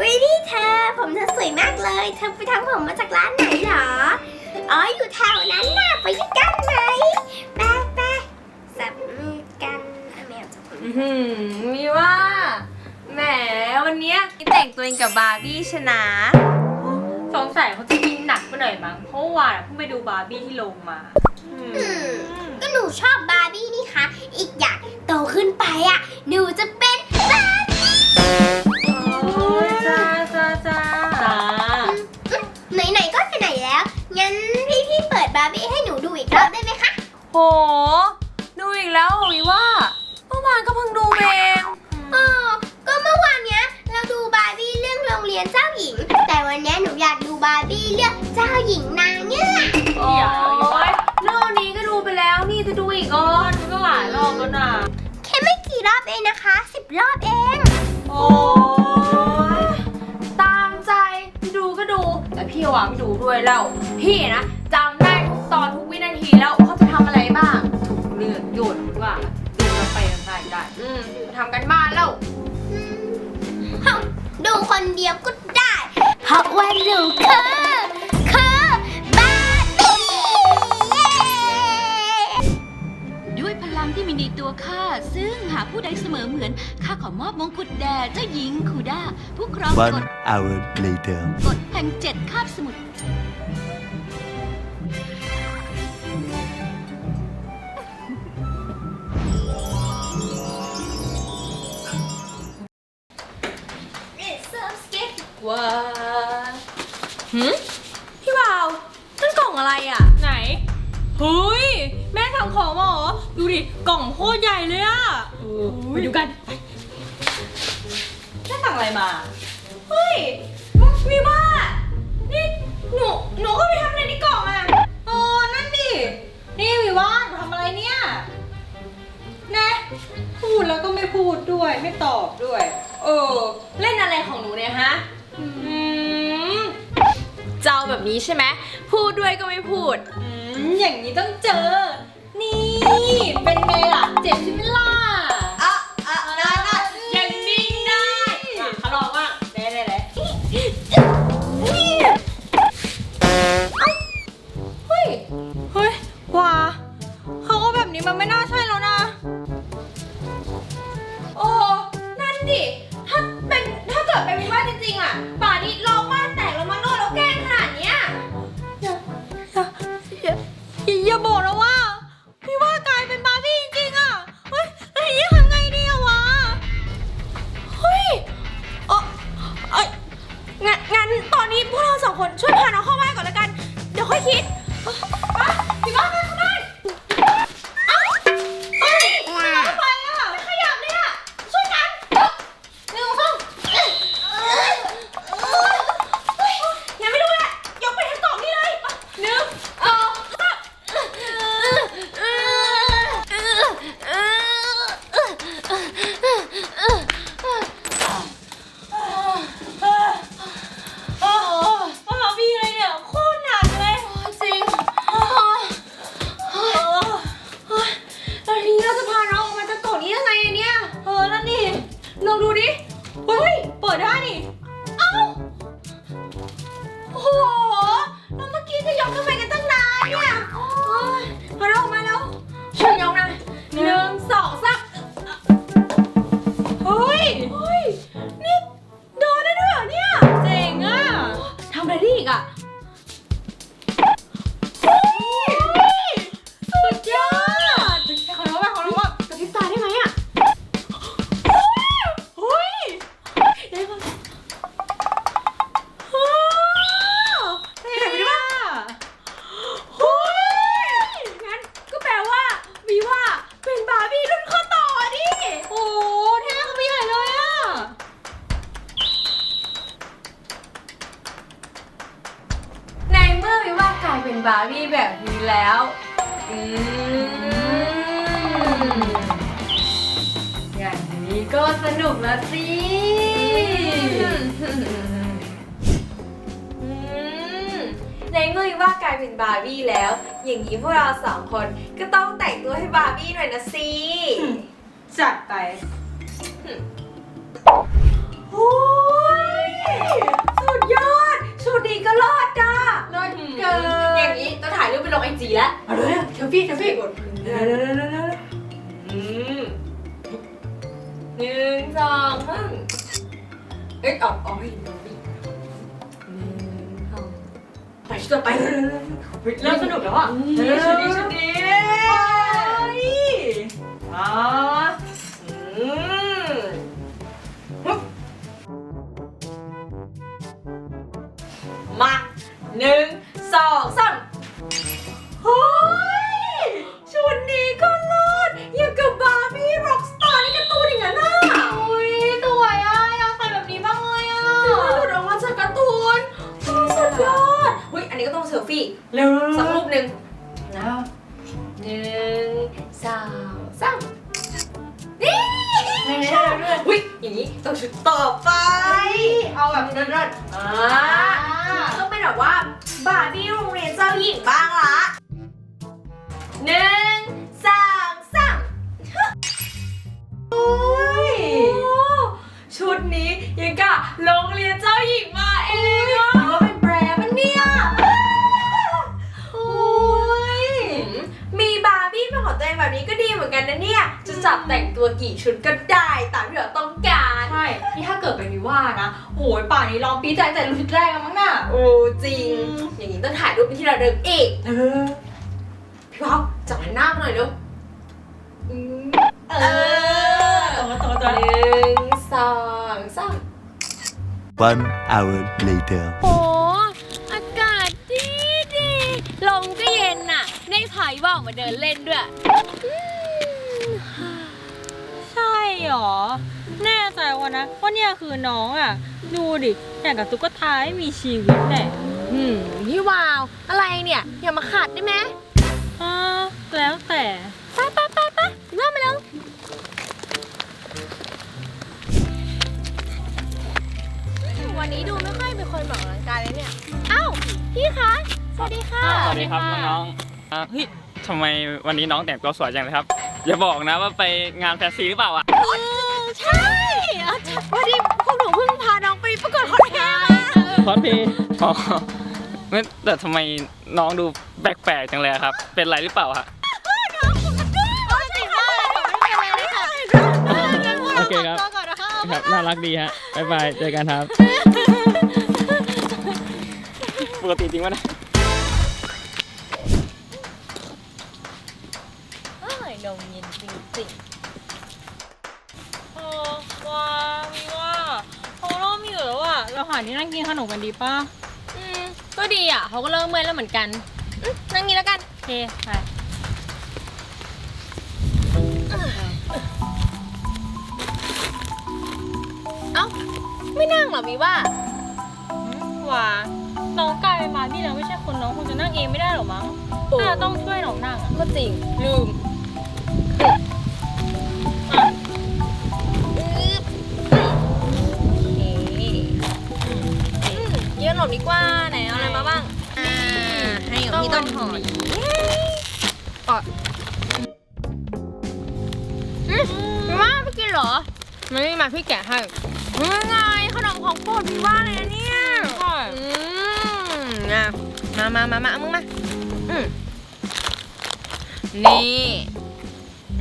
วินี่เธอ ผมเธอสวยมากเลย เธอไปทำผมมาจากร้านไหนเหรอ อ๋อ อยู่แถวนั้นน่ะ ไปด้วยกันไหมไปไปจับมือกันอะแมวจับมืออื้อหือมีว่าแหมวันเนี้ยแต่งตัวเองกับบาร์บี้ชนะ สงสัยเขาจะยิงหนักไปหน่อยมั้งเพราะวานเพิ่งไปดูบาร์บี้ที่โรงมาอืมก็หนูชอบบาร์บี้นี่คะ อีกอย่างโตขึ้นไปอะ หนูจะเป็นบาร์บี้โอ้ย จ้าจ้าจ้าจ้าไหนๆก็ไหนๆแล้ว งั้นพี่ๆเปิดบาร์บี้ให้หนูดูอีกรอบได้ไหมคะ โห ดูอีกแล้วเหรอวิว่าเมื่อวานก็เพิ่งดูเองอ๋อ ก็เมื่อวานเนี้ย เราดูบาร์บี้เรื่องโรงเรียนเจ้าหญิง แต่วันเนี้ยหนูอยากดูบาร์บี้เรื่องเจ้าหญิงนางเงือกโอ้ยเรื่องนี้ก็ดูไปแล้วนี่จะดูอีกอ๋อมันก็หลายรอบแล้วนะแค่ไม่กี่รอบเองนะคะสิบรอบเอง วาไม่ดูด้วยแล้ว พี่นะจำได้ทุกตอนทุกวินาทีแล้วเขาจะทำอะไรบ้างถูกเลือกโยนว่าดูแล้วไปกันได้ได้อืมทำกันบ้านแล้วเฮ้าดูคนเดียวก็ได้ เพราะว่าหนูคือ ข้าซึ่งหากผู้ใดเสมอเหมือนข้าขอมอบมงกุฎแด่เจ้าหญิงคูด้าผู้ครองกฎ One hour later. กฎแห่งเจ็ดคาบสมุทรว้าหืมพี่วาวนั่นกล่องอะไรอะ ไหนเฮ้ย แม่ทำของมาเหรอ ดูดิ กล่องโคตรใหญ่เลยอะไปดูกันแม่สั่งอะไรมา เฮ้ยมีว่า นี่หนูหนูก็ไปทำอะไรในกล่องอะเออนั่นดิ นี่วิว่าหนูทำอะไรเนี่ยนะพูดแล้วก็ไม่พูดด้วยไม่ตอบด้วย เออ เล่นอะไรของหนูเนี่ยฮะอืมเจ้าแบบนี้ใช่ไหมพูดด้วยก็ไม่พูดอืมอย่างนี้ต้องเจอ นี่ เป็นไงล่ะ เจ็บใช่ไหมล่ะ อะไรได้อีกอะ แบบนี้แล้วอืมอย่างนี้ก็สนุกแล้วสิอืมในเมื่อวิว่ากลายเป็นบาร์บี้แล้ว อย่างนี้พวกเราสองคนก็ต้องแต่งตัวให้บาร์บี้หน่อยนะสิ จัดไปโอ้ย สูตรนี้ก็รอดจ้าเลิเกินอย่างนี้จะถ่ายรูปไปลงไอจีแล้วเอาเลยเทลฟี่เทลฟี่กดเดี๋ยวอืหนึ่งสองสามเอ๊ะออกออกให้เห็นึ่งสองไปชุดต่อไปเริ่มสนุกแล้วอะชุดนี้ชุดีไป มาหนึ่งสองสามเฮ้ยชุดนี้ก็รอดอย่างกับบาร์บี้ร็อกสตาร์ในการ์ตูนอย่างนั้นอะอุ้ยสวยอะอยากใส่แบบนี้บ้างเลยอะหลุดออกมาจากการ์ตูนโอ้สุดยอดอุ้ยอันนี้ก็ต้องเซลฟี่เร็วสักรูปหนึ่งนะหนึ่งสองสามนี่อุ้ยอย่างนี้ต้องชุดต่อไป เอาแบบเลิศอ่า ต้องเป็นแบบว่าบาร์บี้โรงเรียนเจ้าหญิงบ้างละหนึ่งสองสามโอ้ยชุดนี้ยังกะโรงเรียนเจ้าหญิงมาเองอะหรือว่าเป็นแบรนด์มันเนี่ยโอ้ยมีบาร์บี้เป็นของตัวเองแบบนี้ก็ดีเหมือนกันนะเนี่ย จะจับแต่งตัวกี่ชุดก็ได้ตามที่เราต้องการๆใช่ นี่ถ้าเกิดเป็นวิว่านะโหยป่านนี้ลองปีดใจแต่รู้ชุดแรกแล้วมั้งน่ะโอ้จริง อย่างนี้ต้องถ่ายรูปเป็นที่ระลึกอีกเออพี่พ่อจับหันหน้ามาหน่อยเร็วอืมเออตัวตัวตัวหนึ่งสองสาม One hour later. โหอากาศดีดีลมก็เย็นน่ะในไผ่ว่าออกมาเดินเล่นด้วยใช่หรอ แน่ใจวะนะว่าเนี่ยคือน้องอะ ดูดิอย่างกับตุ๊กตาไม่มีชีวิตแน่อืมพี่วาว อะไรเนี่ย อย่ามาขัดได้ไหมอ่าแล้วแต่ไปไปไปไปเริ่มมาแล้ววันนี้ดูไม่ค่อยเป็นคนแบบออกกำลังกายเลยเนี่ยเอ้าพี่คะ สวัสดีค่ะ สวัสดีครับน้องๆอะเฮ้ยทำไมวันนี้น้องแต่งตัวสวยจังเลยครับ อย่าบอกนะว่าไปงานแฟนซีหรือเปล่าอะใช่อะ วันนี้พวกหนูเพิ่งพาน้องไปประกวดคอนเทนต์มาคอสเพย์อ๋อไม่แต่ทำไมน้องดูแปลกๆจังเลยอะครับ เป็นไรหรือเปล่าฮะโอเคครับครับน่ารักดีฮะบ๊ายบายเจอกันครับปกติจริงวะนะเอ้ยนมเย็นจริงเออว่ามีว่าเขาเริ่มอยู่แล้วอะ เราหาที่นั่งกินขนมกันดีป่ะๆอืมก็ดีอะเขาก็เริ่มเมื่อยแล้วเหมือนกันอืมนั่งนี้แล้วกัน โอเคไปเอ้า ไม่นั่งเหรอวีว่า ว่าน้องกลายเป็นบาร์บี้แล้วไม่ใช่คนน้องคงจะนั่งเองไม่ได้หรอมั้งโอ้ น่าจะต้องช่วยน้องนั่งอะก็จริง ลืม ยืนหลบดีกว่าไหนเอาอะไรมาบ้าง อ่า ให้ของพี่ต้นหอมอะอืมพี่ว่าไม่กินเหรอ ไม่มาพี่แกะให้ยังไงขนมของโปรดพี่ว่าเลยนะเนี่ยใช่อืมอะมามามามาเอามึงมา อืมนี่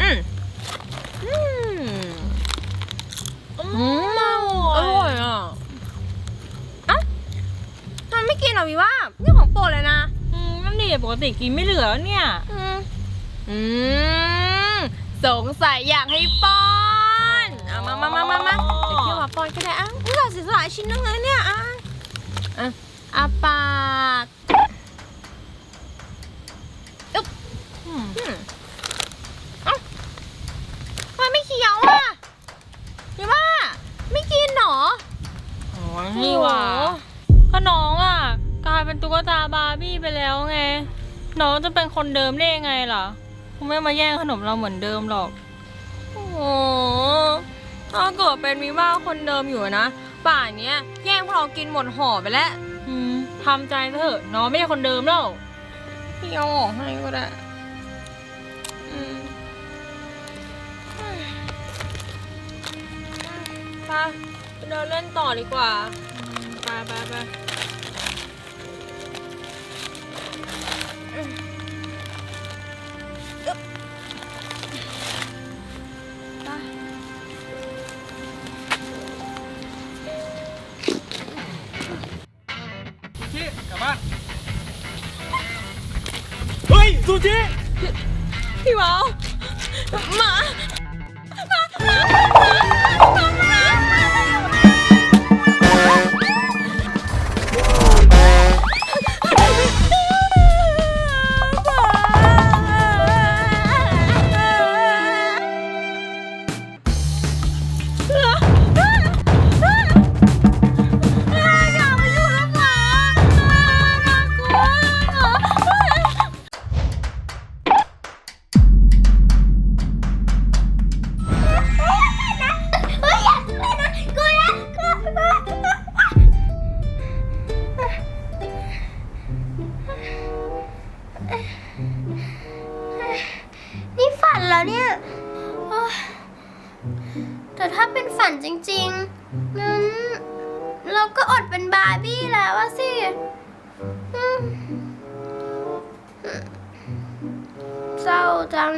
อืม นเหรอพี่ว่านี่ของโปรดเลยนะ อืมนั่นดิปกติกินไม่เหลือแล้วเนี่ย อืมอืมสงสัยอยากให้ป้อนเอามามามามามาเดี๋ยวพี่ว่าป้อนก็ได้อะนี่เราเสียสละชิ้นนึงเลยเนี่ยอะอะอาปากอึ๊บอืมอืมเอ้าทำไมไม่เคี้ยวอะพี่ว่า ไม่กินเหรอโอ้ยนี่ว่าก็น้อง ตุ๊กตาบาร์บี้ไปแล้วไง น้องจะเป็นคนเดิมได้ยังไงล่ะคงไม่มาแย่งขนมเราเหมือนเดิมหรอก โอ้โหถ้าเกิดเป็นวิว่าคนเดิมอยู่นะ ป่านเนี้ยแย่งพวกเรากินหมดห่อไปแล้วอืมทำใจเถอะ น้องไม่ใช่คนเดิมแล้วพี่เอาออกให้ก็ได้อืมไปไปเดินเล่นต่อดีกว่า ไปไปไป ซูชิพี่วาวหมา นี่ฝันแล้วเนี่ยโอ๊ยแต่ถ้าเป็นฝันจริงๆงั้นเราก็อดเป็นบาร์บี้แล้วอะสิอืมเศร้าจัง